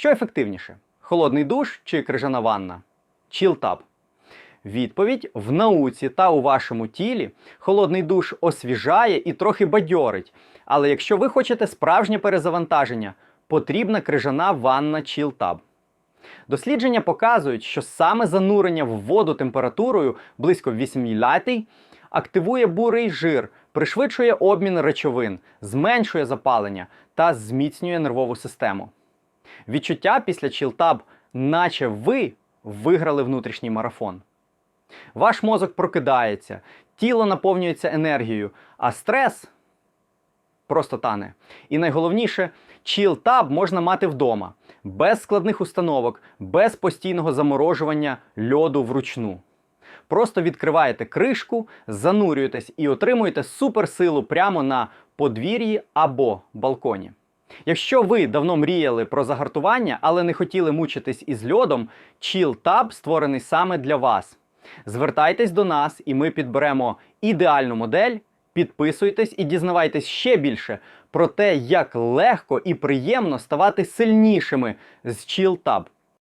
Що ефективніше? Холодний душ чи крижана ванна? Chill-Tub. Відповідь в науці та у вашому тілі холодний душ освіжає і трохи бадьорить. Але якщо ви хочете справжнє перезавантаження, потрібна крижана ванна Chill-Tub. Дослідження показують, що саме занурення в воду температурою близько 8 лятій активує бурий жир, пришвидшує обмін речовин, зменшує запалення та зміцнює нервову систему. Відчуття після Chill-Tub, наче ви виграли внутрішній марафон. Ваш мозок прокидається, тіло наповнюється енергією, а стрес просто тане. І найголовніше, Chill-Tub можна мати вдома, без складних установок, без постійного заморожування льоду вручну. Просто відкриваєте кришку, занурюєтесь і отримуєте суперсилу прямо на подвір'ї або балконі. Якщо ви давно мріяли про загартування, але не хотіли мучитись із льодом, Chill Tab створений саме для вас. Звертайтесь до нас, і ми підберемо ідеальну модель. Підписуйтесь і дізнавайтесь ще більше про те, як легко і приємно ставати сильнішими з Chill Tab.